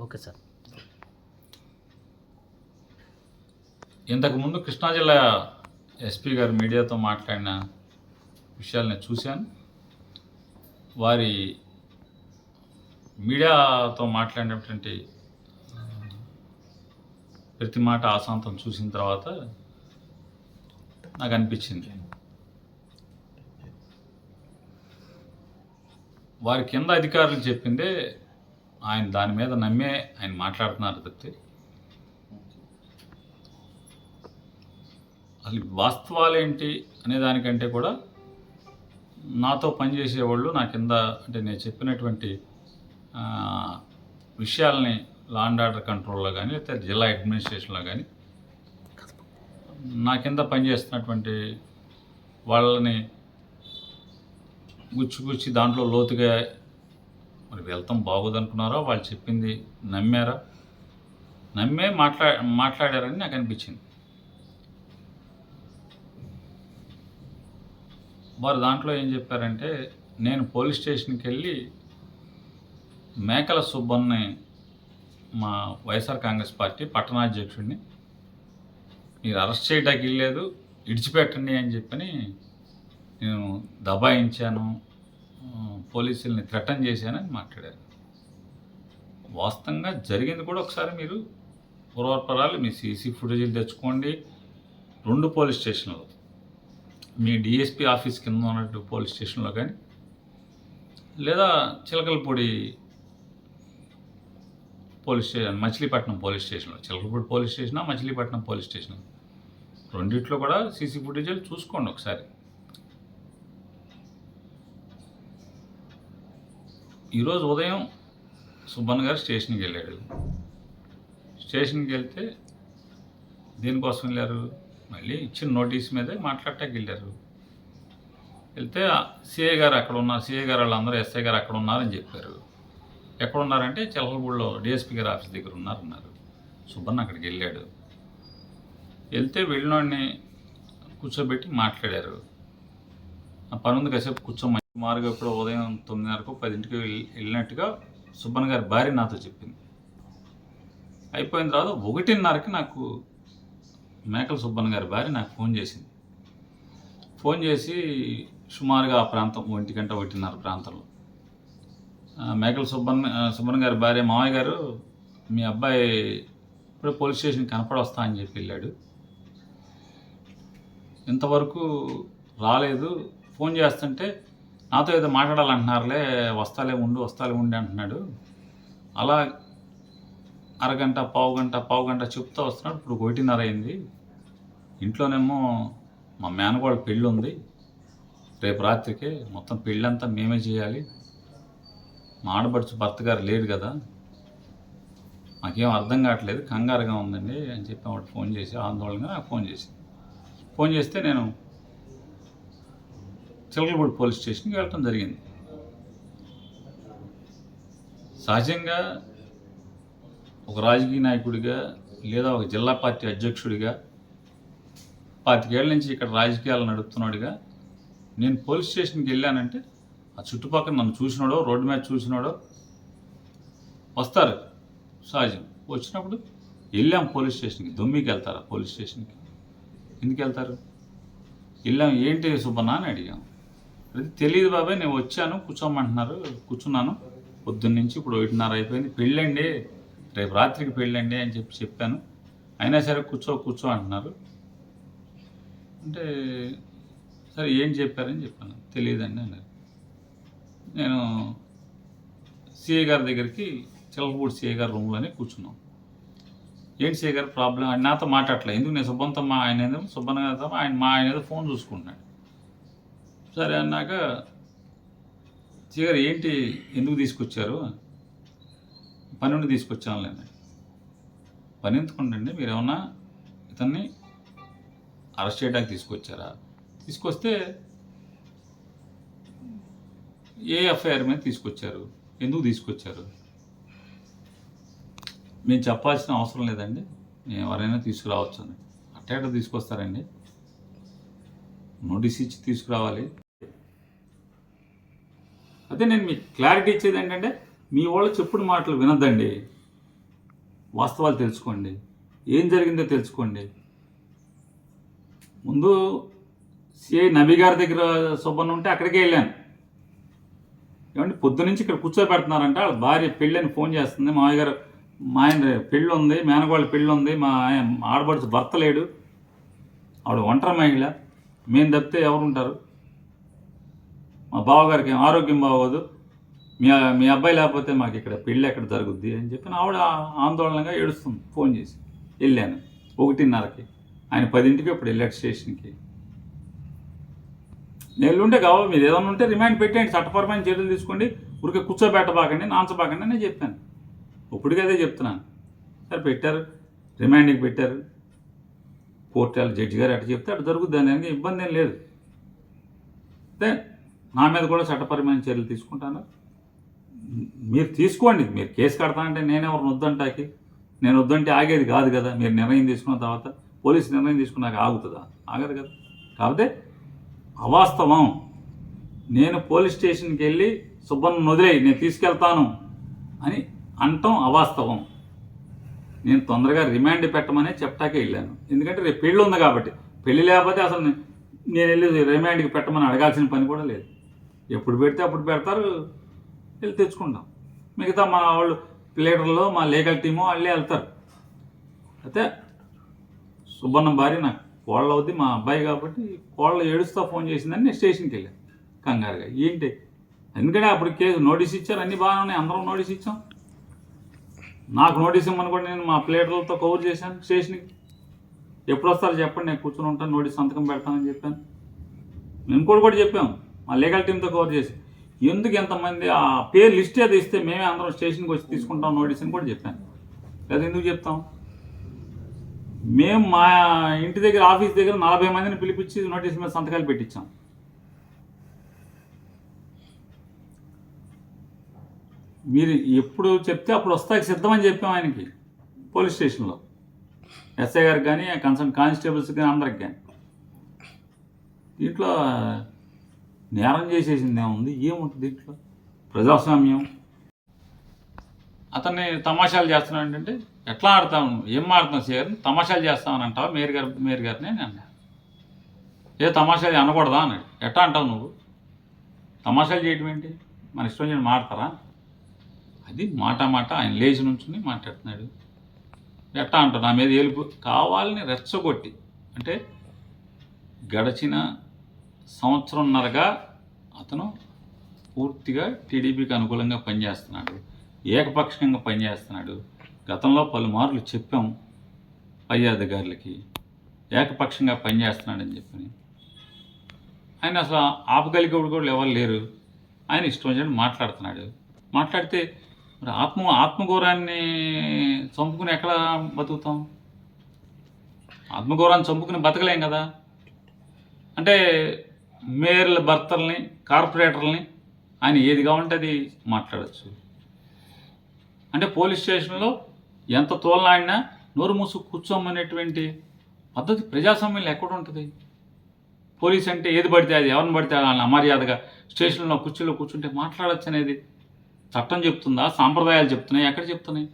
Okay sir. ఇంతకుముందు కృష్ణా జిల్లా SP గారు మీడియాతో మాట్లాడిన విషయాలు నేను చూశాను. వారి మీడియాతో మాట్లాడినటువంటి ప్రతి మాట ఆశాంతం చూసిన తర్వాత నాకు అనిపించింది. వారి కింద అధికారులు చెప్పిందే ఆయన దాని మీద నమ్మే ఆయన మాట్లాడుతున్నారు తప్పితే. అసలు వాస్తవాలేంటి అనే దానికంటే కూడా నాతో పనిచేసేవాళ్ళు నా కింద అంటే నేను చెప్పినటువంటి విషయాలని లా అండ్ ఆర్డర్ కంట్రోల్లో కానీ లేకపోతే జిల్లా అడ్మినిస్ట్రేషన్లో కానీ నా కింద పనిచేస్తున్నటువంటి వాళ్ళని గుచ్చి గుచ్చి దాంట్లో లోతుగా వెళ్తాం బాగోదనుకున్నారా? వాళ్ళు చెప్పింది నమ్మారా? నమ్మే మాట్లా మాట్లాడారని నాకు అనిపించింది. వారు దాంట్లో ఏం చెప్పారంటే నేను పోలీస్ స్టేషన్కి వెళ్ళి మేకల సుబ్బన్ని మా వైఎస్ఆర్ కాంగ్రెస్ పార్టీ పట్టణాధ్యక్షుడిని మీరు అరెస్ట్ చేయడానికి వెళ్ళలేదు ఇడిచిపెట్టండి అని చెప్పని నేను దబాయించాను. పోలీసుల్ని థ్రెటన్ చేశానని మాట్లాడారు. వాస్తవంగా జరిగింది కూడా ఒకసారి మీరు పూర్వపరాలు మీ సీసీ ఫుటేజీలు తెచ్చుకోండి. రెండు పోలీస్ స్టేషన్లో. మీ డిఎస్పీ ఆఫీస్ కింద ఉన్నట్టు పోలీస్ స్టేషన్లో కానీ లేదా Chilakalapudi police station Machilipatnam police స్టేషన్లో. Chilakalapudi police station Machilipatnam police station? రెండిట్లో కూడా సీసీ ఫుటేజీలు చూసుకోండి ఒకసారి. ఈరోజు ఉదయం సుబ్బన్ గారు స్టేషన్కి వెళ్ళాడు. స్టేషన్కి వెళ్తే దీనికోసం వెళ్ళారు? మళ్ళీ ఇచ్చిన నోటీస్ మీదే మాట్లాడటానికి వెళ్ళారు. వెళ్తే సిఐ గారు అక్కడ ఉన్నారు సిఏ గారు వాళ్ళందరూ ఎస్ఐ గారు అక్కడ ఉన్నారని చెప్పారు. ఎక్కడ ఉన్నారంటే చిలకలగూడలో డిఎస్పీ గారి ఆఫీస్ దగ్గర ఉన్నారన్నారు. సుబ్బన్న అక్కడికి వెళ్ళాడు. వెళ్తే వెళ్ళినోడిని కూర్చోబెట్టి మాట్లాడారు. ఆ పని ఉంది కాసేపు కూర్చోమని సుమారుగా ఇప్పుడు ఉదయం తొమ్మిదిన్నరకు పదింటికి వెళ్ళి- వెళ్ళినట్టుగా సుబ్బన్న గారి భార్య నాతో చెప్పింది. అయిపోయిన తర్వాత ఒకటిన్నరకి నాకు మేకల సుబ్బన్న గారి భార్య నాకు ఫోన్ చేసింది. ఫోన్ చేసి సుమారుగా ఆ ప్రాంతం ఒంటి గంట ఒకటిన్నర ప్రాంతంలో మేకల సుబ్బన్న సుబ్బన్న గారి భార్య మామయ్య గారు మీ అబ్బాయి ఇప్పుడు పోలీస్ స్టేషన్ కనపడొస్తా అని చెప్పి వెళ్ళాడు. ఇంతవరకు రాలేదు. ఫోన్ చేస్తుంటే నాతో ఏదో మాట్లాడాలంటున్నారులే వస్తాలే ఉండు వస్తాలే ఉండి అంటున్నాడు. అలా అరగంట పావు గంట పావు గంట చెప్తూ వస్తున్నాడు. ఇప్పుడు ఒకటిన్నర అయింది. ఇంట్లోనేమో మా మేనగోడ పెళ్ళి ఉంది రేపు రాత్రికి మొత్తం పెళ్ళంతా మేమే చేయాలి. మా ఆడపడుచు భర్త గారు లేడు కదా. మాకేం అర్థం కావట్లేదు. కంగారుగా ఉందండి అని చెప్పి ఆవిడ ఫోన్ చేసి ఆందోళనగా నాకు ఫోన్ చేసి ఫోన్ చేస్తే నేను చిలకలపూడి పోలీస్ స్టేషన్కి వెళ్ళటం జరిగింది. సహజంగా ఒక రాజకీయ నాయకుడిగా లేదా ఒక జిల్లా పార్టీ అధ్యక్షుడిగా పాతికేళ్ళ నుంచి ఇక్కడ రాజకీయాలు నడుపుతున్నాడుగా నేను పోలీస్ స్టేషన్కి వెళ్ళానంటే ఆ చుట్టుపక్కల నన్ను చూసినాడో రోడ్డు మీద చూసినాడో వస్తారు సహజం. వచ్చినప్పుడు వెళ్ళాం పోలీస్ స్టేషన్కి దొమ్మికి వెళ్తారా పోలీస్ స్టేషన్కి. ఎందుకు వెళ్తారు? వెళ్ళాం ఏంటి సుబ్బన్న? అని అడిగాం. అయితే తెలియదు బాబాయ్ నేను వచ్చాను కూర్చోమంటున్నారు కూర్చున్నాను. పొద్దున్న నుంచి ఇప్పుడు ఒకటిన్నర అయిపోయింది. పెళ్ళండి రేపు రాత్రికి పెళ్ళండి అని చెప్పి చెప్పాను. అయినా సరే కూర్చో కూర్చో అంటున్నారు. అంటే సరే ఏం చెప్పారని చెప్పాను. తెలియదండి అన్నారు. నేను సిఏ గారి దగ్గరికి చిలకపూడి సిఏ గారి రూమ్లోనే కూర్చున్నాం. ఏంటి సిఐ గారు ప్రాబ్లం? ఆయన నాతో మాట్లాడలేదు ఎందుకు నేను సుబ్బంతో మా ఆయన ఏదో సుబ్బన్న గారితో ఆయన మా ఆయన ఏదో ఫోన్ చూసుకుంటున్నాడు. సరే అన్నాక సిఐ ఏంటి ఎందుకు తీసుకొచ్చారు? పని నుండి తీసుకొచ్చాను లేండి పని ఎందుకుండండి? మీరు ఏమన్నా ఇతన్ని అరెస్ట్ చేయడానికి తీసుకొచ్చారా? తీసుకొస్తే ఏ ఎఫ్ఐఆర్ మీద తీసుకొచ్చారు? ఎందుకు తీసుకొచ్చారు? మేము చెప్పాల్సిన అవసరం లేదండి. నేను ఎవరైనా తీసుకురావచ్చు అని. అట్ట తీసుకొస్తారండి. నోటీస్ ఇచ్చి తీసుకురావాలి. అదే నేను మీకు క్లారిటీ ఇచ్చేది ఏంటంటే మీ వాళ్ళు చెప్పుడు మాటలు వినద్దండి. వాస్తవాలు తెలుసుకోండి. ఏం జరిగిందో తెలుసుకోండి. ముందు సిఐ నబీ గారి దగ్గర సుబ్బన్న ఉంటే అక్కడికే వెళ్ళాను. ఏమంటే పొద్దు నుంచి ఇక్కడ కూర్చోబెడుతున్నారంటే. వాళ్ళ భార్య పెళ్ళని ఫోన్ చేస్తుంది. మా గారు మా ఆయన పెళ్ళి ఉంది మేనగోళ్ళ పెళ్ళి ఉంది మా ఆయన ఆడబడుచు భర్త లేడు. ఆవిడ ఒంటరి మహిళ. మేము తప్పితే ఎవరు ఉంటారు మా బావగారికి ఏం ఆరోగ్యం బాగోదు. మీ మీ అబ్బాయి లేకపోతే మాకు ఇక్కడ పెళ్ళి ఎక్కడ జరుగుద్ది అని చెప్పి ఆవిడ ఆందోళనగా ఏడుస్తుంది. ఫోన్ చేసి. వెళ్ళాను. ఒకటిన్నరకి. ఆయన పదింటికి ఇప్పుడు వెళ్ళాడు స్టేషన్కి. నేను ఉంటే కావాలి మీరు ఏదైనా ఉంటే రిమాండ్ పెట్టేయండి. చట్టపరమైన చర్యలు తీసుకోండి. ఊరికే కూర్చోబెట్టబాకండి నాంచబాకండి అని చెప్పాను. ఇప్పటికీ అదే చెప్తున్నాను. సరే పెట్టారు. రిమాండ్కి పెట్టారు. కోర్టు వాళ్ళ జడ్జి గారు అటు చెప్తే అటు జరుగుద్ది అని ఇబ్బంది ఏం లేదు. అయితే నా మీద కూడా చట్టపరమైన చర్యలు తీసుకుంటాను? మీరు తీసుకోండి. మీరు కేసు కడతా అంటే నేనెవరిని వద్దంటాకి? నేను వద్దంటే ఆగేది కాదు కదా. మీరు నిర్ణయం తీసుకున్న తర్వాత పోలీసు నిర్ణయం తీసుకున్నాక ఆగుతుందా? ఆగదు కదా. కాకపోతే అవాస్తవం. నేను పోలీస్ స్టేషన్కి వెళ్ళి సుబ్బన్న వదిలేయి నేను తీసుకెళ్తాను అని అంటాం అవాస్తవం. నేను తొందరగా రిమాండ్ పెట్టమని చెప్పటాకే వెళ్ళాను. ఎందుకంటే రేపు పెళ్ళి ఉంది కాబట్టి. పెళ్ళి లేకపోతే అసలు నేను వెళ్ళి రిమాండ్కి పెట్టమని అడగాల్సిన పని కూడా లేదు. ఎప్పుడు పెడితే అప్పుడు పెడతారు వెళ్ళి తెచ్చుకుంటాం. మిగతా మా వాళ్ళు ప్లేటర్లో మా లీగల్ టీము వాళ్ళే వెళ్తారు. అయితే సుబ్బన్న భార్య నాకు కోళ్ళ అవుద్ది మా అబ్బాయి కాబట్టి కోళ్ళ ఏడుస్తా ఫోన్ చేసిందని నేను స్టేషన్కి వెళ్ళాను కంగారుగా. ఏంటి? ఎందుకంటే అప్పుడు కేసు నోటీస్ ఇచ్చారు అన్ని బాగానే ఉన్నాయి అందరం నోటీస్ ఇచ్చాం. నాకు నోటీస్ ఇమ్మనుకోండి నేను మా ప్లేటర్లతో కవర్ చేశాను స్టేషన్కి. ఎప్పుడు వస్తారో చెప్పండి నేను కూర్చొని ఉంటాను నోటీస్ సంతకం పెడతానని చెప్పాను. నేను కూడా కూడా చెప్పాం మా లీగల్ టీంతో కవర్ చేసి. ఎందుకు ఎంతమంది ఆ పేరు లిస్ట్ అది ఇస్తే మేమే అందరం స్టేషన్కి వచ్చి తీసుకుంటాం నోటీస్ అని కూడా చెప్పాను. లేదా ఎందుకు చెప్తాం? మేము మా ఇంటి దగ్గర ఆఫీస్ దగ్గర నలభై మందిని పిలిపించి నోటీస్ మీద సంతకాలు పెట్టించాం. మీరు ఎప్పుడు చెప్తే అప్పుడు వస్తాకి సిద్ధమని చెప్పాం ఆయనకి పోలీస్ స్టేషన్లో ఎస్ఐ గారికి కానీ కన్సర్న్ కానిస్టేబుల్స్ కానీ అందరికి కానీ దీంట్లో నేరం చేసేసింది ఏముంది? ఏముంటుంది దీంట్లో? ప్రజాస్వామ్యం. అతన్ని తమాషాలు చేస్తున్నావు ఏంటంటే ఎట్లా ఆడతావు నువ్వు? ఏం ఆడుతున్నావు సార్ తమాషాలు చేస్తామని అంటావా? మేరు గారు మేరు గారిని నేను అన్నా ఏ తమాషాలు అనకూడదా అన్నాడు ఎట్లా అంటావు నువ్వు? తమాషాలు చేయటం ఏంటి? మన ఇష్టం చేయడం మాడతారా అది మాట మాట ఆయన లేచి నుంచుని మాట్లాడుతున్నాడు. ఎట్టా అంటావు? నా మీద ఏలుపు? కావాలని రెచ్చగొట్టి అంటే గడచిన సంవత్సరంన్నరగా అతను పూర్తిగా టీడీపీకి అనుకూలంగా పనిచేస్తున్నాడు ఏకపక్షంగా పనిచేస్తున్నాడు. గతంలో పలుమార్లు చెప్పాం పై అధికారులకి ఏకపక్షంగా పనిచేస్తున్నాడని చెప్పని. ఆయన అసలు ఆపగలిగేవాడు కూడా ఎవరు లేరు. ఆయన ఇష్టం వచ్చినట్టు మాట్లాడుతున్నాడు. మాట్లాడితే మరి ఆత్మ ఆత్మఘోరాన్ని చంపుకుని ఎక్కడ బతుకుతాం? ఆత్మఘోరాన్ని చంపుకుని బతకలేం కదా? అంటే మేయర్ల భర్తల్ని కార్పొరేటర్లని ఆయన ఏది కావాలంటే అది మాట్లాడచ్చు. అంటే పోలీస్ స్టేషన్లో ఎంత తోలనాడినా నోరు మూసు కూర్చోమనేటువంటి పద్ధతి ప్రజాస్వామ్యంలో ఎక్కడ ఉంటుంది? పోలీస్ అంటే ఏది పడితే అది ఎవరిని పడితే వాళ్ళని అమర్యాదగా స్టేషన్లో కుర్చీలో కూర్చుంటే మాట్లాడచ్చు అనేది చట్టం చెప్తుందా? సాంప్రదాయాలు చెప్తున్నాయి? ఎక్కడ చెప్తున్నాయి?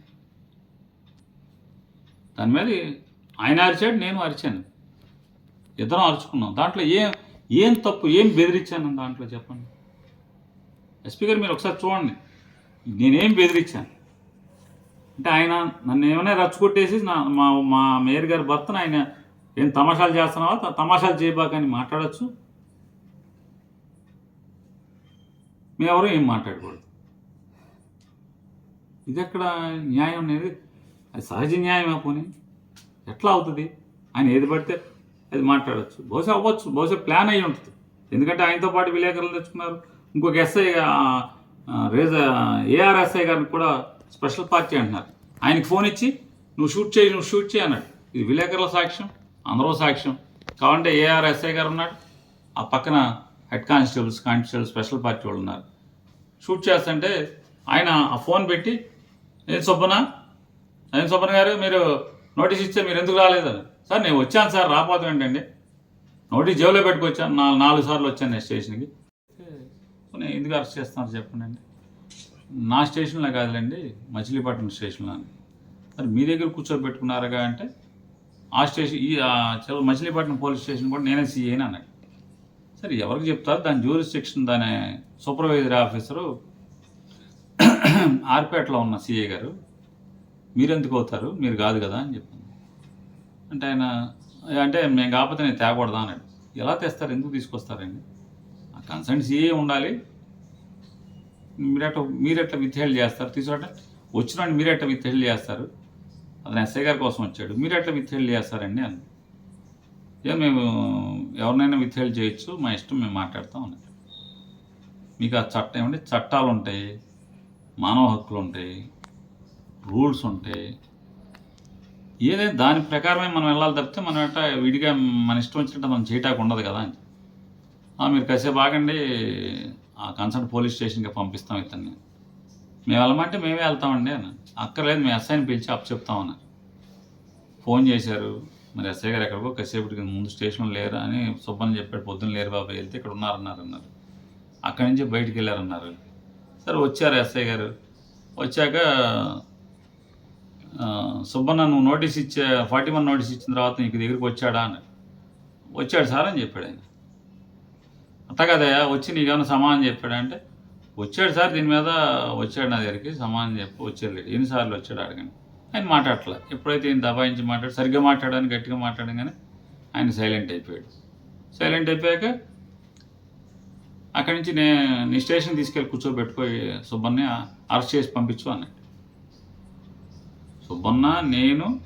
దాని మీద ఆయన అరిచాడు నేను అరిచాను. ఇద్దరం అరుచుకున్నాం. దాంట్లో ఏం ఏం తప్పు ఏం బెదిరించాను దాంట్లో చెప్పండి. ఎస్పీ గారు మీరు ఒకసారి చూడండి. నేనేం బెదిరించాను? అంటే ఆయన నన్ను ఏమైనా రచ్చగొట్టేసి నా మా మా మేయర్ గారి భర్తను ఆయన ఏం తమాషాలు చేస్తున్నావా? తమాషాలు చేయబాకని మాట్లాడచ్చు. మేమెవరూ ఏం మాట్లాడకూడదు. ఇది ఎక్కడ న్యాయం అనేది? అది సహజ న్యాయమే పోనీ? ఎట్లా అవుతుంది? ఆయన ఏది పడితే అది మాట్లాడచ్చు. బహుశా అవ్వచ్చు. బహుశా ప్లాన్ అయ్యి ఉంటుంది. ఎందుకంటే ఆయనతో పాటు విలేకరులు తెచ్చుకున్నారు. ఇంకొక ఎస్ఐ రేజ ఏఆర్ఎస్ఐ గారిని కూడా స్పెషల్ పార్టీ అంటున్నారు. ఆయనకి ఫోన్ ఇచ్చి నువ్వు షూట్ చేయి నువ్వు షూట్ చేయి అన్నాడు. ఇది విలేకరుల సాక్ష్యం అందరూ సాక్ష్యం. కావాలంటే ఏఆర్ఎస్ఐ గారు ఉన్నాడు ఆ పక్కన head constables constable special party వాళ్ళు ఉన్నారు. షూట్ చేస్తుంటే ఆయన ఆ ఫోన్ పెట్టి ఏం సొబ్బన? ఏం సొబ్బన గారు? మీరు నోటీస్ ఇస్తే మీరు ఎందుకు రాలేదని? సార్ నేను వచ్చాను సార్ రాపోతాం అండి నోటీస్ జేబులో పెట్టుకొచ్చాను నాలుగు నాలుగు సార్లు వచ్చాను నేను స్టేషన్కి. నేను ఎందుకు అరెస్ట్ చేస్తున్నారు చెప్పండి అండి నా స్టేషన్లో కాదులేండి మచిలీపట్నం స్టేషన్లో అని. మరి మీ దగ్గర కూర్చోబెట్టుకున్నారుగా అంటే ఆ స్టేషన్ ఈ చివరి మచిలీపట్నం పోలీస్ స్టేషన్ కూడా నేనే సీఏ అన్నాడు. సరే ఎవరికి చెప్తారు? దాని జ్యూరిస్టిక్షన్ దాని సూపర్వైజర్ ఆఫీసరు ఆర్పేటలో ఉన్న సీఏ గారు మీరెందుకు అవుతారు? మీరు కాదు కదా అని చెప్పాను అంటే ఆయన అంటే మేము కాకపోతే నేను తేకూడదా అన్నాడు. ఎలా తెస్తారు? ఎందుకు తీసుకొస్తారండి? ఆ కన్సల్టెన్సీ ఉండాలి. మీరెట్ట మీరెట్లా విత్హెల్డ్ చేస్తారు? తీసుకుంటే వచ్చినాడు మీరెట్లా విత్హెల్డ్ చేస్తారు? అతను ఎస్ఐ గారి కోసం వచ్చాడు. మీరెట్లా విత్హెల్డ్ చేస్తారండి అని ఏ మేము ఎవరినైనా విత్హెల్డ్ చేయొచ్చు? మా ఇష్టం మేము మాట్లాడతాం అన్నాడు మీకు ఆ చట్టం ఏమంటే చట్టాలు ఉంటాయి మానవ హక్కులు ఉంటాయి రూల్స్ ఉంటాయి ఏదైనా దాని ప్రకారమే మనం వెళ్ళాలి తప్పితే మనం అట్ట విడిగా మన ఇష్టం వచ్చినట్టు మనం చేయటానికి ఉండదు కదా అని. మీరు కాసేపు ఆగండి. ఆ కన్సర్న్ పోలీస్ స్టేషన్కి పంపిస్తాం ఇతన్ని. మేము వెళ్ళమంటే మేమే వెళ్తామండి అని అక్కర్లేదు మీ ఎస్ఐని పిలిచి అప్ చెప్తామని ఫోన్ చేశారు. మరి ఎస్ఐ గారు ఎక్కడికో కాసేపటికి ముందు స్టేషన్లో లేరు అని సుబ్బని చెప్పాడు. పొద్దున్న లేరు బాబాయ్ వెళ్తే ఇక్కడ ఉన్నారన్నారు అన్నారు. అక్కడి నుంచి బయటికి వెళ్ళారన్నారు. సరే వచ్చారు ఎస్ఐ గారు. వచ్చాక సుబ్బన్న నువ్వు నోటీస్ ఇచ్చే ఫార్టీ వన్ నోటీస్ ఇచ్చిన తర్వాత నీకు దగ్గరికి వచ్చాడా అని వచ్చాడు సార్ అని చెప్పాడు ఆయన. అట్ట వచ్చి నీకేమైనా సమాధానం చెప్పాడంటే వచ్చాడు సార్ దీని మీద వచ్చాడు నా దగ్గరికి సమాధానం చెప్పి వచ్చాడు ఎన్నిసార్లు వచ్చాడు అడగండి. ఆయన మాట్లాడట్లే. ఎప్పుడైతే ఈయన దబాయించి మాట్లాడు సరిగ్గా మాట్లాడని గట్టిగా మాట్లాడగానే ఆయన సైలెంట్ అయిపోయాడు. సైలెంట్ అయిపోయాక అక్కడి నుంచి నేను నీ స్టేషన్ తీసుకెళ్ళి కూర్చోబెట్టుకో సుబ్బన్ని అరెస్ట్ చేసి పంపించు అన్నాడు. సుబ్బన్న నేను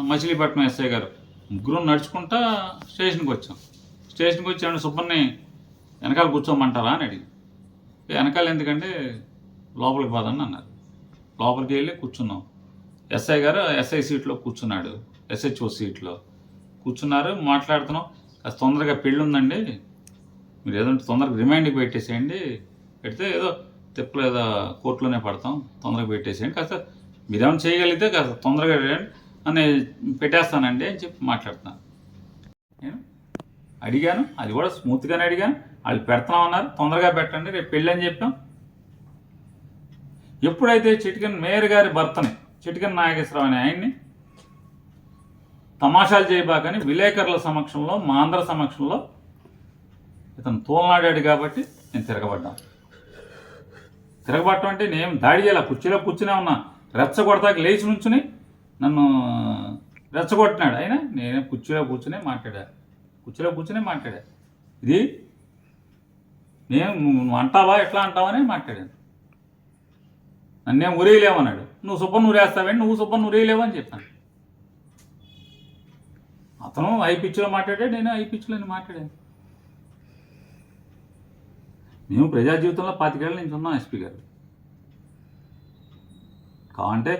మచిలీపట్నం ఎస్ఐ గారు ముగ్గురు నడుచుకుంటా స్టేషన్కి వచ్చాం. స్టేషన్కి వచ్చాను సుబ్బన్ని వెనకాల కూర్చోమంటారా? అని అడిగి. వెనకాల ఎందుకంటే లోపలికి పోదని అన్నారు. లోపలికి వెళ్ళి కూర్చున్నాం. ఎస్ఐ గారు ఎస్ఐ సీట్లో కూర్చున్నాడు. ఎస్హెచ్ఓ సీట్లో కూర్చున్నారు మాట్లాడుతున్నాం. కాస్త తొందరగా పెళ్ళి ఉందండి. మీరు ఏదంటే తొందరగా రిమైండ్కి పెట్టేసేయండి. పెడితే ఏదో తిప్పలు ఏదో కోర్టులోనే పడతాం తొందరగా పెట్టేసేయండి. కాస్త మీరేమైనా చేయగలిగితే కాస్త తొందరగా రండి అని పెట్టేస్తానండి అని చెప్పి మాట్లాడుతాను నేను అడిగాను అది కూడా స్మూత్గానే అడిగాను. వాళ్ళు పెడతామన్నారు తొందరగా పెట్టండి రేపు పెళ్ళి అని చెప్పాం. ఎప్పుడైతే చిటికన్ మేయర్ గారి భర్తని చిటికన్ నాగేశ్వరరావు అనే ఆయన్ని తమాషాలు చేయబాకని విలేకరుల సమక్షంలో మా అందరి సమక్షంలో ఇతను తోలనాడాడు కాబట్టి నేను తిరగబడ్డాను. తిరగబట్టం అంటే నేను దాడి చేయాలి? కుర్చీలో కూర్చునే ఉన్నా. రెచ్చగొడతాకి లేచి నుంచుని నన్ను రెచ్చగొట్టినాడు. అయినా నేనే కుర్చీలో కూర్చునే మాట్లాడా? కుర్చీలో కూర్చునే మాట్లాడా? ఇది నేను నువ్వు అంటావా? ఎట్లా అంటావనే మాట్లాడాను. నన్నేం ఉరేయలేమన్నాడు నువ్వు సుబ్బన్ ఉరేస్తావని నువ్వు సుబ్బన్ ఉరేయలేవు అని చెప్పాను. అతను ఐ పిచ్చిలో మాట్లాడాడు నేను ఐ పిచ్చిలో మాట్లాడాను. మేము ప్రజా జీవితంలో పాతికేళ్ళ నుంచి ఉన్నాం ఎస్పీ గారు. కావంటే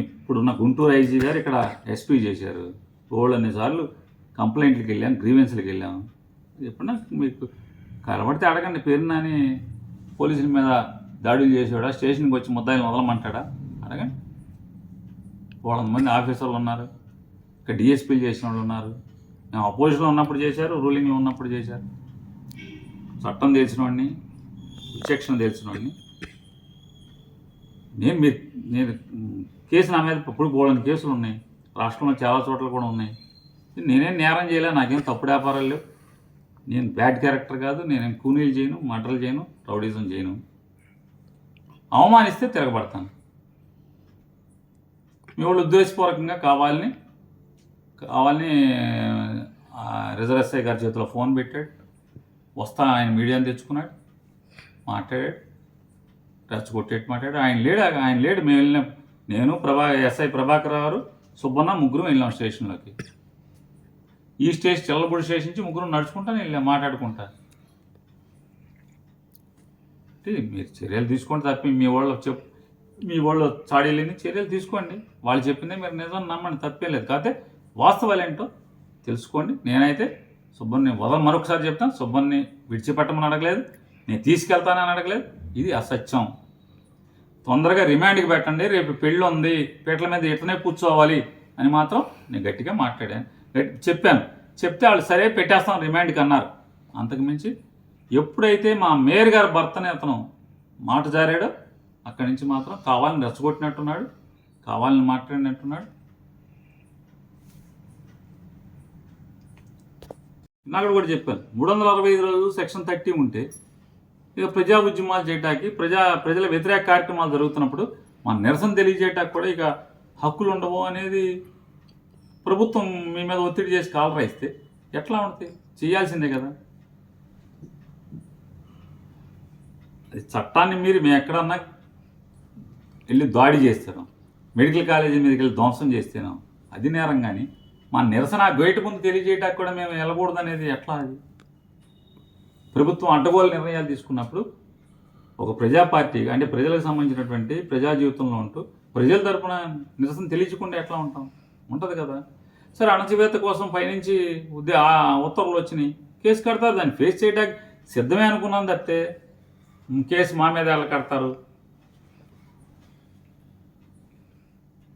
ఇప్పుడున్న గుంటూరు ఐజీ గారు ఇక్కడ ఎస్పీ చేశారు. ఓళ్ళు అన్నిసార్లు కంప్లైంట్లకు వెళ్ళాం గ్రీవెన్స్లకు వెళ్ళాం. ఎప్పుడన్నా మీకు కనబడితే అడగండి పేరు నాని పోలీసుల మీద దాడులు చేసేవాడా స్టేషన్కి వచ్చి ముద్దాయిలు వదలమంటాడా అడగండి. వాళ్ళ మంది ఆఫీసర్లు ఉన్నారు ఇక్కడ డిఎస్పీలు చేసిన వాళ్ళు ఉన్నారు. మేము అపోజిషన్లో ఉన్నప్పుడు చేశారు రూలింగ్లో ఉన్నప్పుడు చేశారు. చట్టం తెలిసిన వాడిని విచక్షణ తెలిసిన వాడిని నేను మీరు నేను కేసు నా మీద ఇప్పుడు బోలని కేసులు ఉన్నాయి. రాష్ట్రంలో చాలా చోట్ల కూడా ఉన్నాయి. నేనేం నేరం చేయలే నాకేం తప్పుడు వ్యాపారాలు లేవు. నేను బ్యాడ్ క్యారెక్టర్ కాదు నేనేం కూనీలు చేయను మటర్లు చేయను రౌడీజం చేయను. అవమానిస్తే తిరగబడతాను. మీ వాళ్ళు ఉద్దేశపూర్వకంగా కావాలని కావాలని రిజర్వ్ ఎస్ఐ గారి చేతిలో ఫోన్ పెట్టాడు. వస్తా ఆయన మీడియాని తెచ్చుకున్నాడు మాట్లాడాడు రెచ్చగొట్టేట్టు మాట్లాడాడు. ఆయన లేడు ఆయన లేడు మేము వెళ్ళినాం. నేను ప్రభా ఎస్ఐ ప్రభాకర్ గారు సుబ్బన్న ముగ్గురు వెళ్ళాం స్టేషన్లోకి. ఈ స్టేషన్ చిల్లబుడి స్టేషన్ నుంచి ముగ్గురు నడుచుకుంటాను వెళ్ళాం మాట్లాడుకుంటా. మీరు చర్యలు తీసుకోండి తప్పి మీ వాళ్ళు చెప్ మీ వాళ్ళు చాడీలేని చర్యలు తీసుకోండి. వాళ్ళు చెప్పిందే మీరు నిజం నమ్మండి తప్పేం లేదు. కాకపోతే వాస్తవాలు ఏంటో తెలుసుకోండి. నేనైతే సుబ్బన్ని వదల మరొకసారి చెప్తాను సుబ్బన్ని విడిచిపెట్టమని అడగలేదు నేను తీసుకెళ్తానని అడగలేదు. ఇది అసత్యం. తొందరగా రిమాండ్కి పెట్టండి రేపు పెళ్ళి ఉంది పీటల మీద ఇట్లనే కూర్చోవాలి అని మాత్రం నేను గట్టిగా మాట్లాడాను. గట్టి- చెప్పాను. చెప్తే వాళ్ళు సరే పెట్టేస్తాం రిమాండ్కి అన్నారు. అంతకుమించి ఎప్పుడైతే మా మేయర్ గారి భర్తనే అతను మాట జారాడో అక్కడి నుంచి మాత్రం కావాలని రెచ్చగొట్టినట్టున్నాడు కావాలని మాట్లాడినట్టున్నాడు ఇందాక కూడా చెప్పాను. మూడు వందల అరవై ఐదు రోజులు సెక్షన్ థర్టీ ఉంటే ఇక ప్రజా ఉద్యమాలు చేయటానికి ప్రజా ప్రజల వ్యతిరేక కార్యక్రమాలు జరుగుతున్నప్పుడు మన నిరసన తెలియజేయటానికి కూడా ఇక హక్కులు ఉండవు అనేది ప్రభుత్వం మీ మీద ఒత్తిడి చేసి కాలరా ఇస్తే ఎట్లా ఉంటుంది చేయాల్సిందే కదా. అది చట్టాన్ని మీరు మేము ఎక్కడన్నా వెళ్ళి దాడి చేస్తాను మెడికల్ కాలేజీ మీదకి వెళ్ళి ధ్వంసం చేస్తాను అది నేరం కానీ మా నిరసన గేటు ముందు తెలియజేయడానికి కూడా మేము వెళ్ళకూడదు అనేది ఎట్లా అది? ప్రభుత్వం అడ్డగోలు నిర్ణయాలు తీసుకున్నప్పుడు ఒక ప్రజా పార్టీ అంటే ప్రజలకు సంబంధించినటువంటి ప్రజా జీవితంలో ఉంటూ ప్రజల తరపున నిరసన తెలియకుండా ఎట్లా ఉంటాం? ఉంటుంది కదా. సరే అణచివేత కోసం పైనుంచి ఉద్య ఆ ఉత్తర్వులు వచ్చినాయి. కేసు కడతారు దాన్ని ఫేస్ చేయడానికి సిద్ధమే అనుకున్నాం తప్పితే కేసు మా మీద ఎలా కడతారు?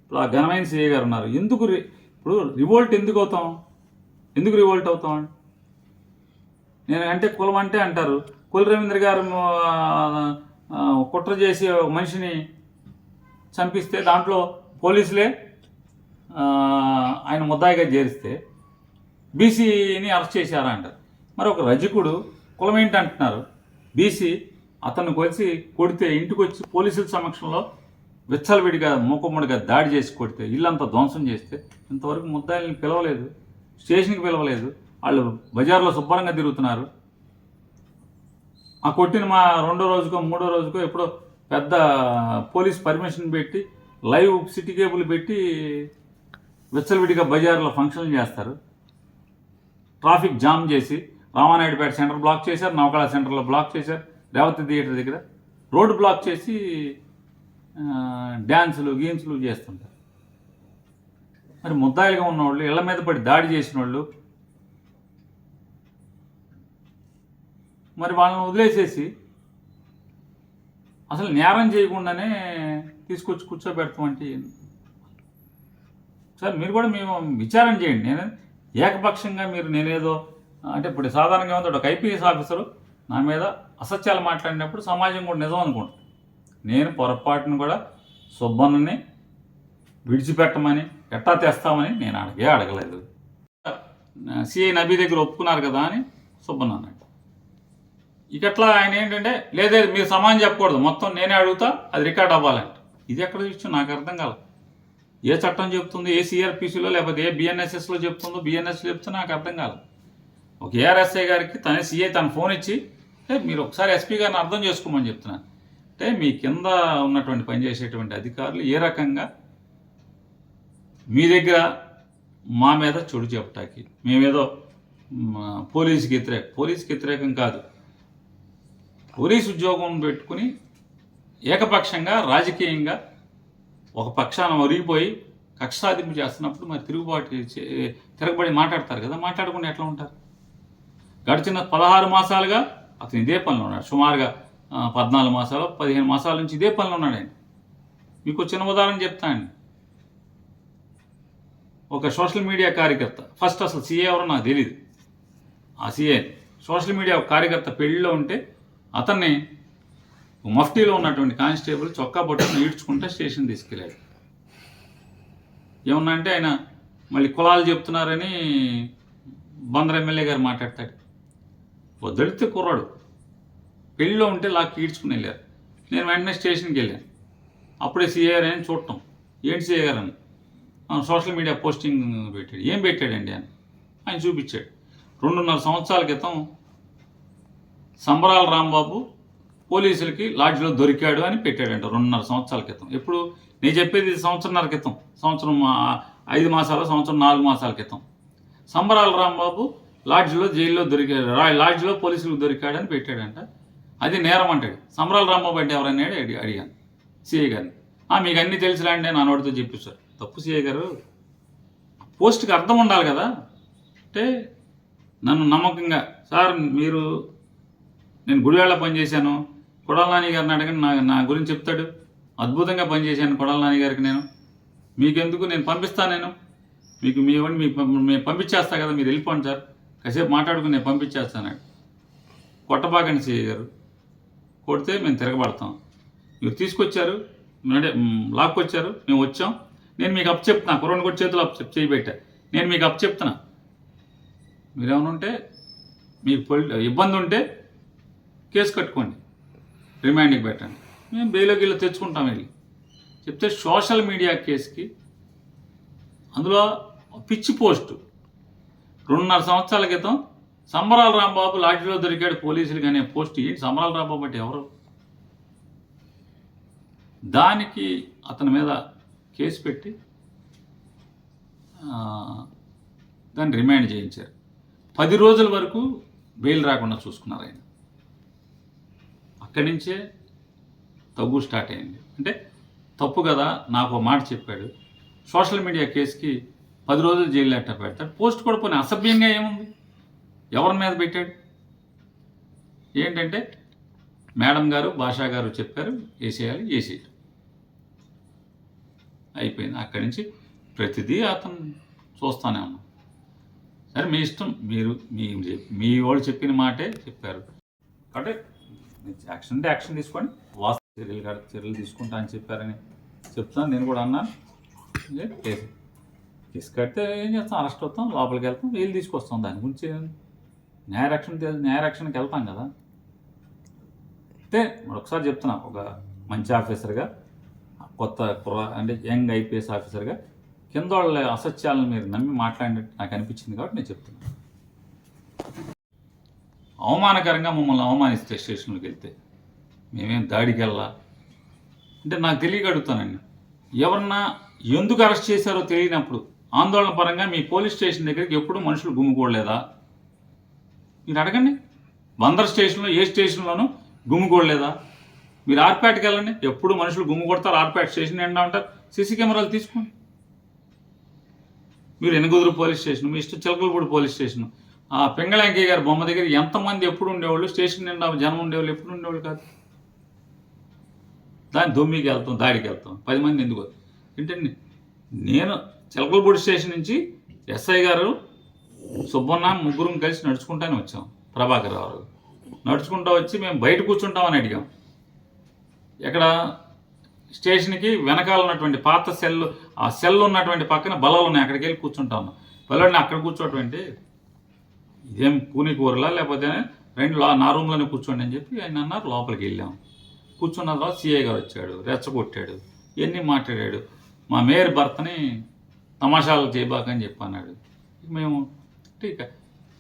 ఇప్పుడు ఆ ఘనమైన సీఏ గారు ఉన్నారు. ఎందుకు రి- ఇప్పుడు రివోల్ట్ ఎందుకు అవుతాం? ఎందుకు రివోల్ట్ అవుతాం? నేను అంటే కులం అంటే అంటారు. కుల రవీంద్ర గారు కుట్ర చేసి మనిషిని చంపిస్తే దాంట్లో పోలీసులే ఆయన ముద్దాయిగా చేరిస్తే బీసీని అరెస్ట్ చేశారా అంటారు. మరి ఒక రజకుడు కులం ఏంటి అంటున్నారు బీసీ అతన్ని కొలిసి కొడితే ఇంటికి వచ్చి పోలీసుల సమక్షంలో విచ్చలవిడిగా మూకుమ్మడిగా దాడి చేసి కొడితే ఇల్లంతా ధ్వంసం చేస్తే ఇంతవరకు ముద్దాయిల్ని పిలవలేదు స్టేషన్కి పిలవలేదు వాళ్ళు బజార్లో శుభ్రంగా తిరుగుతున్నారు. ఆ కొట్టిన మా రెండో రోజుకో మూడో రోజుకో ఎప్పుడో పెద్ద పోలీస్ పర్మిషన్ పెట్టి లైవ్ సిటీ కేబుల్ పెట్టి విచ్చలవిడిగా బజార్లో ఫంక్షన్లు చేస్తారు. ట్రాఫిక్ జామ్ చేసి రామానాయుడుపేట సెంటర్ బ్లాక్ చేశారు నవకళ సెంటర్లో బ్లాక్ చేశారు రేవతి థియేటర్ దగ్గర రోడ్డు బ్లాక్ చేసి డ్యాన్సులు గేమ్స్లు చేస్తుంటారు. మరి ముద్దాయిలుగా ఉన్నవాళ్ళు ఇళ్ళ మీద పడి దాడి చేసిన వాళ్ళు మరి వాళ్ళని వదిలేసేసి అసలు నేరం చేయకుండానే తీసుకొచ్చి కూర్చోబెడతామంటే సార్ మీరు కూడా మేము విచారం చేయండి. నేను ఏకపక్షంగా మీరు నేనేదో అంటే ఇప్పుడు సాధారణంగా ఏమంటే ఒక ఐపీఎస్ ఆఫీసరు నా మీద అసత్యాలు మాట్లాడినప్పుడు సమాజం కూడా నిజం అనుకుంటుంది. నేను పొరపాటును కూడా సుబ్బన్నని విడిచిపెట్టమని ఎట్టా తెస్తామని నేను అడిగే అడగలేదు. సిఐ నబీ దగ్గర ఒప్పుకున్నారు కదా అని సుబ్బన్న అన్నాడు. ఇకట్లా ఆయన ఏంటంటే లేదే మీరు సమానం చెప్పకూడదు. మొత్తం నేనే అడుగుతా అది రికార్డ్ అవ్వాలంట. ఇది ఎక్కడ ఇచ్చు నాకు అర్థం కాదు ఏ చట్టం చెప్తుంది ఏ సిఆర్పిసిలో లేకపోతే ఏ బిఎన్ఎస్ఎస్లో చెప్తుందో బిఎన్ఎస్ చెప్తుందో నాకు అర్థం కాదు ఒక ఏఆర్ఎస్ఐ గారికి తన సిఐ తన ఫోన్ ఇచ్చి మీరు ఒకసారి ఎస్పీ గారిని అర్థం చేసుకోమని చెప్తున్నాను. అంటే మీ కింద ఉన్నటువంటి పనిచేసేటువంటి అధికారులు ఏ రకంగా మీ దగ్గర మా మీద చెడు చెప్పటానికి మేమేదో పోలీసుకి వ్యతిరేక పోలీసుకి వ్యతిరేకం కాదు. పోలీసు ఉద్యోగం పెట్టుకుని ఏకపక్షంగా రాజకీయంగా ఒక పక్షాన ఒరిగిపోయి కక్ష సాధింపు చేస్తున్నప్పుడు మరి తిరుగుబాటు చే- తిరగబడి మాట్లాడతారు కదా మాట్లాడకుండా ఎట్లా ఉంటారు? గడిచిన పదహారు మాసాలుగా అతను ఇదే పనిలో ఉన్నాడు. సుమారుగా పద్నాలుగు మాసాలు పదిహేను మాసాల నుంచి ఇదే పనులు ఉన్నాడు ఆయన. మీకు చిన్న ఉదాహరణ చెప్తాను ఒక సోషల్ మీడియా కార్యకర్త ఫస్ట్ అసలు సీఏ ఎవరో నాకు తెలియదు ఆ సీఏ సోషల్ మీడియా కార్యకర్త పెళ్ళిలో ఉంటే అతన్ని మఫ్టీలో ఉన్నటువంటి కానిస్టేబుల్ చొక్కా పట్టుకుని ఈడ్చుకుంటే స్టేషన్ తీసుకెళ్ళాడు. ఏమన్నా అంటే ఆయన మళ్ళీ కులాలు చెప్తున్నారని బందర్ ఎమ్మెల్యే గారు మాట్లాడతాడు. వద్దడితే కుర్రాడు. పెళ్ళిలో ఉంటే లాక్ ఈడ్చుకుని వెళ్ళారు. నేను వెంటనే స్టేషన్కి వెళ్ళాను. అప్పుడే సిఐఆర్ అని చూడటం. ఏంటి సీఏ గారు అని? సోషల్ మీడియా పోస్టింగ్ పెట్టాడు. ఏం పెట్టాడండి అని ఆయన చూపించాడు. రెండున్నర సంవత్సరాల క్రితం సంబరాల రాంబాబు పోలీసులకి లాడ్జ్లో దొరికాడు అని పెట్టాడంట రెండున్నర సంవత్సరాల క్రితం. ఎప్పుడు? నేను చెప్పేది ఇది సంవత్సరంన్నర క్రితం. సంవత్సరం ఐదు మాసాల సంవత్సరం నాలుగు మాసాల క్రితం. సంబరాల రాంబాబు లాడ్జ్లో జైల్లో దొరికాడు. రా- లాడ్జ్లో పోలీసులకు దొరికాడని పెట్టాడంట. అది నేరం అంటాడు. సంబరాల రాంబాబు అంటే ఎవరన్నా అడిగాను. సిఐ గారిని. "ఆ, మీకు అన్నీ తెలుసులాండి అని నోటితో చెప్పిస్తారు. తప్పు సిఐ గారు. పోస్ట్కి అర్థం ఉండాలి కదా. అంటే నన్ను నమ్మకంగా సార్ మీరు నేను గుడివాళ్ళ పనిచేశాను కొడాల నాని గారిని అడగండి. నా నా గురించి చెప్తాడు. అద్భుతంగా పనిచేశాను కొడాల నాని గారికి నేను. మీకెందుకు? నేను పంపిస్తాను నేను. మీకు మీ ఇవ్వండి మీకు మేము పంపించేస్తా కదా. మీరు వెళ్ళిపోండి సార్. కాసేపు మాట్లాడుకుని నేను పంపించేస్తాను కొట్టబాకండి సిఐ గారు. కొడితే మేము తిరగబడతాం. మీరు తీసుకొచ్చారు అంటే లాక్కొచ్చారు మేము వచ్చాం. నేను మీకు అప్ చెప్తున్నా కుర్రోని కూడా చేతులు అప్ చెప్ చేయబెట్టా నేను మీకు అప్ చెప్తున్నా. మీరేమైనా ఉంటే మీకు పొలి ఇబ్బంది ఉంటే కేసు కట్టుకోండి. రిమాండ్కి పెట్టండి. మేము బెయిలోకి వెళ్ళి తెచ్చుకుంటాం వెళ్ళి. చెప్తే సోషల్ మీడియా కేసుకి అందులో పిచ్చి పోస్టు. రెండున్నర సంవత్సరాల క్రితం సంబరాల రాంబాబు లాఠీలో దొరికాడు పోలీసులు అనే పోస్ట్ ఏంటి? సంబరాల రాంబాబు అంటే ఎవరు? దానికి అతని మీద కేసు పెట్టి దాన్ని రిమాండ్ చేయించారు. పది రోజుల వరకు బెయిల్ రాకుండా చూసుకున్నారు ఆయన. అక్కడి నుంచే తగ్గు స్టార్ట్ అయింది. అంటే తప్పు కదా నాకు మాట చెప్పాడు. సోషల్ మీడియా కేసుకి పది రోజులు జైలు ఎట్ట పెడతాడు. పోస్ట్ కూడా పోనీ అసభ్యంగా ఏముంది? ఎవరి మీద పెట్టాడు? ఏంటంటే మేడం గారు భాషా గారు చెప్పారు వేసేయాలి వేసేయాలి అయిపోయింది. అక్కడి నుంచి ప్రతిదీ అతను చూస్తానే ఉన్నాం సరే మీ ఇష్టం. మీరు మీ మీ వాళ్ళు చెప్పిన మాటే చెప్పారు. కాబట్టి యాక్షన్ అంటే యాక్షన్ తీసుకోండి. వాస్తవ చర్యలు కాదు చర్యలు తీసుకుంటా అని చెప్పారని చెప్తాను నేను కూడా అన్నాను. కేసు కేసు కడితే ఏం చేస్తాం? అరెస్ట్ అవుతాం లోపలికి వెళ్తాం వీళ్ళు తీసుకొస్తాం. దాని గురించి న్యాయరక్షణ న్యాయరక్షణకి వెళ్తాం కదా. అయితే మరొకసారి చెప్తున్నా ఒక మంచి ఆఫీసర్గా కొత్త అంటే యంగ్ ఐపీఎస్ ఆఫీసర్గా కింద వాళ్ళ అసత్యాలను మీరు నమ్మి మాట్లాడినట్టు నాకు అనిపించింది కాబట్టి నేను చెప్తున్నాను అవమానకరంగా మమ్మల్ని అవమానిస్తే స్టేషన్లోకి వెళ్తే మేమేం దాడికి వెళ్ళా అంటే నాకు తెలియక అడుగుతానండి. ఎవరన్నా ఎందుకు అరెస్ట్ చేశారో తెలియనప్పుడు ఆందోళన పరంగా మీ పోలీస్ స్టేషన్ దగ్గరికి ఎప్పుడు మనుషులు గుమ్ముకోలేదా మీరు అడగండి. బందర్ స్టేషన్లో ఏ స్టేషన్లోనూ గుమ్ముకోలేదా మీరు ఆర్పేటకి వెళ్ళండి. ఎప్పుడు మనుషులు గుమ్ము కొడతారు ఆర్పేట స్టేషన్ ఎండా ఉంటారు. సీసీ కెమెరాలు తీసుకోండి. మీరు ఎనగుదురు పోలీస్ స్టేషన్ మీ ఇష్టం చిలకలపూడి పోలీస్ స్టేషన్. ఆ పింగళంకయ్య గారి బొమ్మ దగ్గర ఎంతమంది ఎప్పుడు ఉండేవాళ్ళు? స్టేషన్ నిండా జనం ఉండేవాళ్ళు ఎప్పుడు ఉండేవాళ్ళు కాదు. దాన్ని దొమ్మికి వెళ్తాం దాడికి వెళ్తాం. పది మంది ఎందుకు? ఏంటండి? నేను చిలకలపూడి స్టేషన్ నుంచి ఎస్ఐ గారు సుబ్బన్న ముగ్గురం కలిసి నడుచుకుంటానే వచ్చాం. ప్రభాకర్ రావు నడుచుకుంటూ వచ్చి మేము బయట కూర్చుంటామని అడిగాం. ఎక్కడ? స్టేషన్కి వెనకాల ఉన్నటువంటి పాత సెల్ ఆ సెల్ ఉన్నటువంటి పక్కన బలాలు ఉన్నాయి. అక్కడికి వెళ్ళి కూర్చుంటాం. బలాన్ని అక్కడ కూర్చోటువంటి ఇదేం పూని కూరలా లేకపోతే రెండు లా నా రూమ్లోనే కూర్చోండి అని చెప్పి ఆయన అన్నారు. లోపలికి వెళ్ళాం. కూర్చున్న తర్వాత సిఐ గారు వచ్చాడు. రెచ్చగొట్టాడు. ఇవన్నీ మాట్లాడాడు? మా మేయర్ భర్తని తమాషాలు చేయబాకని చెప్పి అన్నాడు మేము అంటే ఇక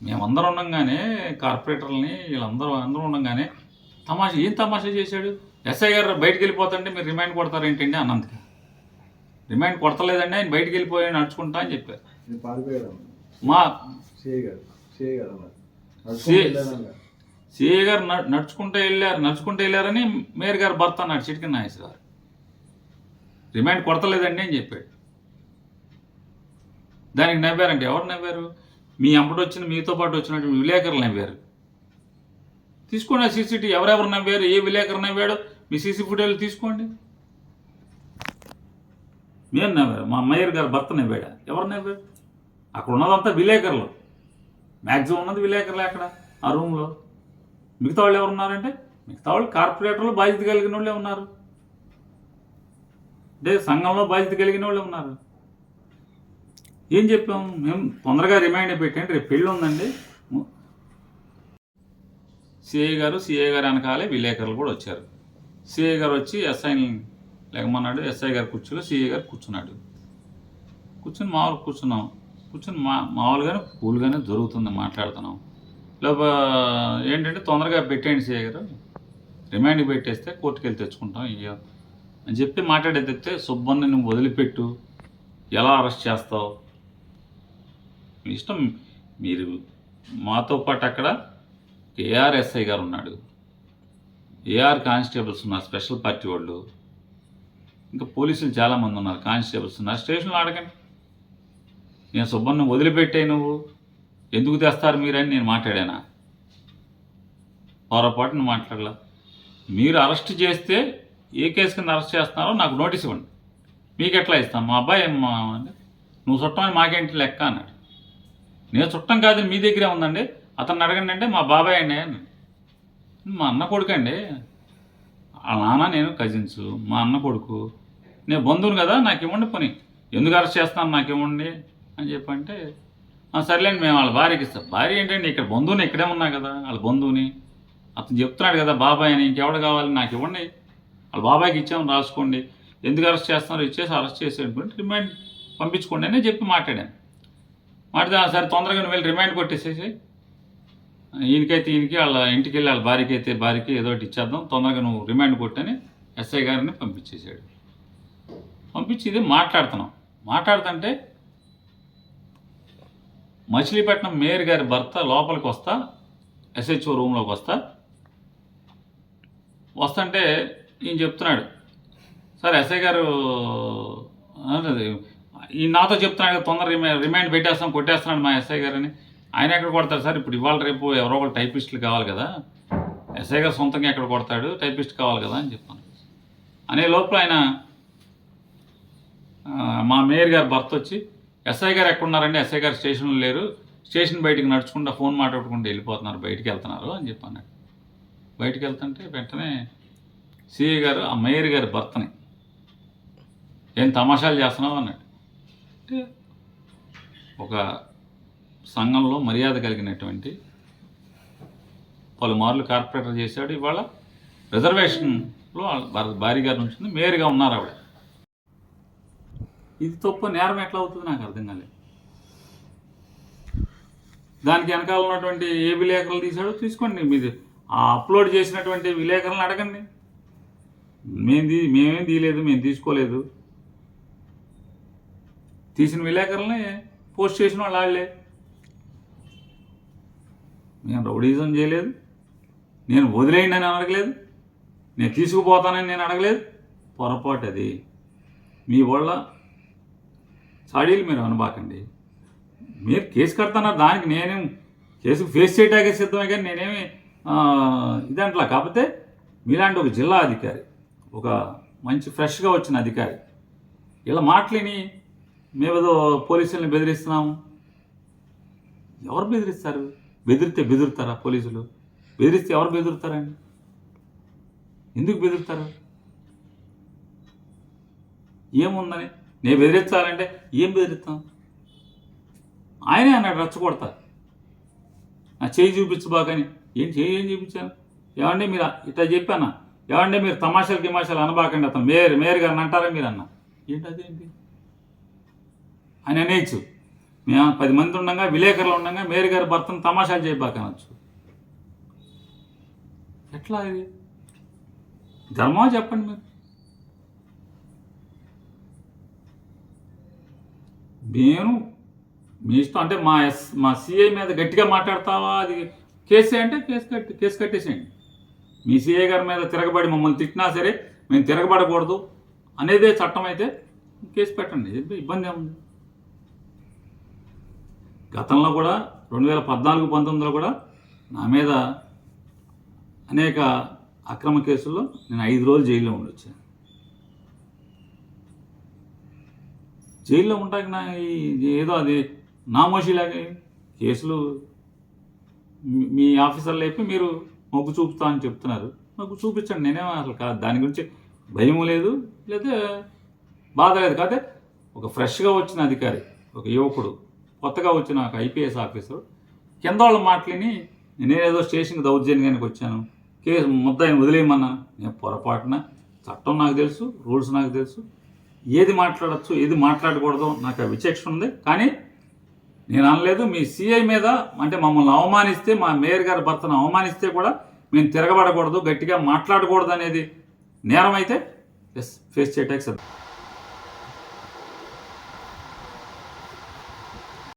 మేమందరం ఉండంగానే కార్పొరేటర్లని వీళ్ళందరూ అందరూ ఉండంగానే తమాషా ఏం తమాషా చేశాడు? ఎస్ఐ గారు బయటికి వెళ్ళిపోతుంటే మీరు రిమైండ్ కొడతారేంటండి అన్నందుకు. రిమైండ్ కొడతలేదండి ఆయన బయటికి వెళ్ళిపోయి నడుచుకుంటా అని చెప్పారు. మా. సిఏ గారు నడు- నడుచుకుంటూ వెళ్ళారు నడుచుకుంటూ వెళ్ళారని మేయర్ గారు భర్త అన్నాడు చిటికిన నాగేశ్వర గారు. రిమైండ్ కొడతలేదండి అని చెప్పాడు. దానికి నవ్వారంటే ఎవరు నవ్వారు? మీ అంపటి వచ్చిన మీతో పాటు వచ్చినటువంటి విలేకరులు నవ్వారు తీసుకోండి ఆ సీసీటీ ఎవరెవరు నవ్వారు ఏ విలేకరు నవ్వాడు మీ సీసీ ఫుటేజ్లు తీసుకోండి. మేము నవ్వారు మా మేయర్ గారు భర్త నవ్వాడా ఎవరు నవ్వారు అక్కడ ఉన్నదంతా విలేకరులు. మ్యాక్సిమం ఉన్నది విలేకరులే అక్కడ ఆ రూమ్లో. మిగతా వాళ్ళు ఎవరు ఉన్నారంటే మిగతా వాళ్ళు కార్పొరేటర్లు బాధ్యత కలిగిన వాళ్ళే ఉన్నారు. అంటే సంఘంలో బాధ్యత కలిగిన వాళ్ళే ఉన్నారు. ఏం చెప్పాం? మేము తొందరగా రిమైండ్ పెట్టండి. రేపు పెళ్ళి ఉందండి. సిఐ గారు సిఐ గారు వెనకాలే విలేకరులు కూడా వచ్చారు. సిఐ గారు వచ్చి ఎస్ఐని లేకమన్నాడు. ఎస్ఐ గారు కూర్చోలో సిఐ గారు కూర్చున్నాడు. కూర్చొని మామూలు కూర్చున్నాం. కూర్చొని మా మామూలుగానే కూల్గానే జరుగుతుంది మాట్లాడుతున్నాం. లేకపో ఏంటంటే తొందరగా పెట్టేయండి సిఐ గారు. రిమైండ్ పెట్టేస్తే కోర్టుకి వెళ్ళి తెచ్చుకుంటాం. ఇయ్య అని చెప్పి మాట్లాడేదితే సుబ్బన్న నువ్వు వదిలిపెట్టు. ఎలా అరెస్ట్ చేస్తావు? మీ ఇష్టం మీరు మాతో పాటు అక్కడ ఏఆర్ఎస్ఐ గారు ఉన్నాడు. ఏఆర్ కానిస్టేబుల్స్ ఉన్నారు స్పెషల్ పార్టీ వాళ్ళు. ఇంకా పోలీసులు చాలామంది ఉన్నారు కానిస్టేబుల్స్ ఉన్నారు. స్టేషన్లో అడగండి. నేను సుబ్బన్న వదిలిపెట్టే నువ్వు. ఎందుకు తెస్తారు మీరని నేను మాట్లాడానా? పొరపాటును మాట్లాడలా. మీరు అరెస్ట్ చేస్తే ఏ కేసు కింద అరెస్ట్ చేస్తున్నారో నాకు నోటీస్ ఇవ్వండి. మీకు ఎట్లా ఇస్తాం? మా అబ్బాయి మా అంటే నువ్వు చుట్టమని మాకేంటి లెక్క అన్నాడు. నేను చుట్టం కాదు మీ దగ్గరే ఉందండి. అతన్ని అడగండి అంటే మా బాబాయ్ అండి. మా అన్న కొడుకండి. ఆ నాన్న నేను కజిన్స్. మా అన్న కొడుకు. నేను బంధువుని కదా నాకు ఇవ్వండి పని. ఎందుకు అరెస్ట్ చేస్తాను నాకు ఇవ్వండి అని చెప్పంటే సర్లేండి మేము వాళ్ళ భార్యకి ఇస్తాం. భార్య ఏంటండి ఇక్కడ బంధువుని ఇక్కడే ఉన్నా కదా వాళ్ళ బంధువుని. అతను చెప్తున్నాడు కదా బాబాయ్ అని ఇంకెవడు కావాలి? నాకు ఇవ్వండి వాళ్ళ బాబాయ్కి ఇచ్చాము రాసుకోండి. ఎందుకు అరెస్ట్ చేస్తున్నారు? ఇచ్చేసి అరెస్ట్ చేసేటువంటి రిమాండ్ పంపించుకోండి అని చెప్పి మాట్లాడాను. మాట్లాడితే సరే తొందరగా నువ్వు వెళ్ళి రిమైండ్ కొట్టేసేసి ఈయనకైతే ఈయనకి వాళ్ళ ఇంటికి వెళ్ళి వాళ్ళ భార్యకి అయితే భార్యకి ఏదో ఒకటి ఇచ్చేద్దాం. తొందరగా నువ్వు రిమైండ్ కొట్టని ఎస్ఐ గారిని పంపించేసాడు. పంపించి ఇది మాట్లాడుతున్నాం. మాట్లాడుతుంటే మచిలీపట్నం మేయర్ గారి భర్త లోపలికి వస్తా ఎస్హెచ్ఓ రూమ్లోకి వస్తా. వస్తుంటే ఈయన చెప్తున్నాడు. సార్ ఎస్ఐ గారు ఈ నాతో చెప్తున్నాడు కదా తొందర రిమై రిమైండ్ పెట్టేస్తాం కొట్టేస్తున్నాడు మా ఎస్ఐ గారని. ఆయన ఎక్కడ కొడతారు సార్? ఇప్పుడు ఇవాళ రేపు ఎవరో ఒకరు టైపిస్టులు కావాలి కదా. ఎస్ఐ గారు సొంతంగా ఎక్కడ కొడతాడు? టైపిస్ట్ కావాలి కదా అని చెప్పాను అనే లోపల ఆయన మా మేయర్ గారు భర్త వచ్చి ఎస్ఐ గారు ఎక్కడున్నారండి? ఎస్ఐ గారు స్టేషన్లో లేరు. స్టేషన్ బయటికి నడుచుకుంటా ఫోన్ మాట్లాడుకుంటూ వెళ్ళిపోతున్నారు. బయటికి వెళ్తున్నారు అని చెప్పాను బయటికి వెళ్తుంటే వెంటనే సిఐ గారు ఆ మేయర్ గారి భర్తని ఏం తమాషాలు చేస్తున్నావు? అన్నాడు. అంటే ఒక సంఘంలో మర్యాద కలిగినటువంటి పలుమార్లు కార్పొరేటర్ చేశాడు. ఇవాళ రిజర్వేషన్లో వాళ్ళ భార- భార్య గారు మేయర్గా ఉన్నారు ఆవిడ. ఇది తప్పు నేరం ఎట్లా అవుతుంది నాకు అర్థం కాలేదు. దానికి వెనకాల ఉన్నటువంటి ఏ విలేకరులు తీశాడో తీసుకోండి. మీది ఆ అప్లోడ్ చేసినటువంటి విలేకరులను అడగండి. మేము తీ మేమేం తీయలేదు మేము తీసుకోలేదు. తీసిన విలేకరులని పోస్ట్ చేసిన వాళ్ళు వాళ్ళే నేను రౌడీజం చేయలేదు. నేను వదిలేయండి అని అడగలేదు. నేను తీసుకుపోతానని నేను అడగలేదు. పొరపాటు అది. మీ వాళ్ళ చాడీలు మీరు అనబాకండి. మీరు కేసు కడతాన్నారు దానికి నేనేం కేసు ఫేస్ చేయడానికి సిద్ధమే కానీ నేనేమి ఇదంటలా ఇదంట్లా కాకపోతే మీలాంటి ఒక జిల్లా అధికారి ఒక మంచి ఫ్రెష్గా వచ్చిన అధికారి ఇలా మాటలేని మేమేదో పోలీసుల్ని బెదిరిస్తున్నాము. ఎవరు బెదిరిస్తారు? బెదిరితే బెదురుతారా పోలీసులు? బెదిరిస్తే ఎవరు బెదురుతారండి? ఎందుకు బెదురుతారు? ఏముందని? నేను బెదిరించాలంటే ఏం బెదిరిస్తాం? ఆయనే అన్నాడు రచ్చగొడతా నా చేయి చూపించబాకని ఏం చేయి ఏం చూపించాను? ఏమండి మీరు ఇట్లా చెప్పానా? ఏమంటే మీరు తమాషాలు గిమాషాలు అనబాకండి అతను. మేయర్ మేయర్ గారిని అంటారా మీరు అన్న ఏంటి అదేంటి? అని అనేయచ్చు. మేము పది మంది ఉండగా విలేకరులు ఉండగా మేరీ గారి భర్తను తమాషాలు చేయబాకనొచ్చు ఎట్లా ఇది? ధర్మం చెప్పండి మీరు? నేను మీ ఇష్టం అంటే మా ఎస్ మా సిఐ మీద గట్టిగా మాట్లాడతావా? అది కేసే అంటే కేసు కట్టి కేసు కట్టేసేయండి. మీ సిఐ గారి మీద తిరగబడి మమ్మల్ని తిట్టినా సరే మేము తిరగబడకూడదు. అనేదే చట్టం అయితే కేసు పెట్టండి ఇబ్బంది ఏముంది? గతంలో కూడా రెండు వేల పద్నాలుగు పంతొమ్మిదిలో కూడా నా మీద అనేక అక్రమ కేసుల్లో నేను ఐదు రోజులు జైల్లో ఉండొచ్చాను జైల్లో ఉంటాక నా ఈ ఏదో అది నామోషిలాగా కేసులు మీ- ఆఫీసర్లు చెప్పి మీరు మొగ్గు చూపుతా అని చెప్తున్నారు. మొగ్గు చూపించండి. నేనేం అసలు కాదు దాని గురించి భయం లేదు లేదా బాధ లేదు. కాదే ఒక ఫ్రెష్గా వచ్చిన అధికారి ఒక యువకుడు కొత్తగా వచ్చిన ఒక ఐపీఎస్ ఆఫీసర్. కింద వాళ్ళ మాటలని నేనేదో స్టేషన్కి దౌర్జన్యానికి వచ్చాను. కేసు ముద్దాయిని వదిలేయమన్నా నేను పొరపాటున. చట్టం నాకు తెలుసు రూల్స్ నాకు తెలుసు. ఏది మాట్లాడచ్చు ఏది మాట్లాడకూడదు నాకు ఆ విచక్షణ ఉంది. కానీ నేను అనలేదు మీ సిఐ మీద అంటే మమ్మల్ని అవమానిస్తే మా మేయర్ గారి భర్తను అవమానిస్తే కూడా మేము తిరగబడకూడదు గట్టిగా మాట్లాడకూడదు అనేది నేరం అయితే ఎస్ ఫేస్ చేయటానికి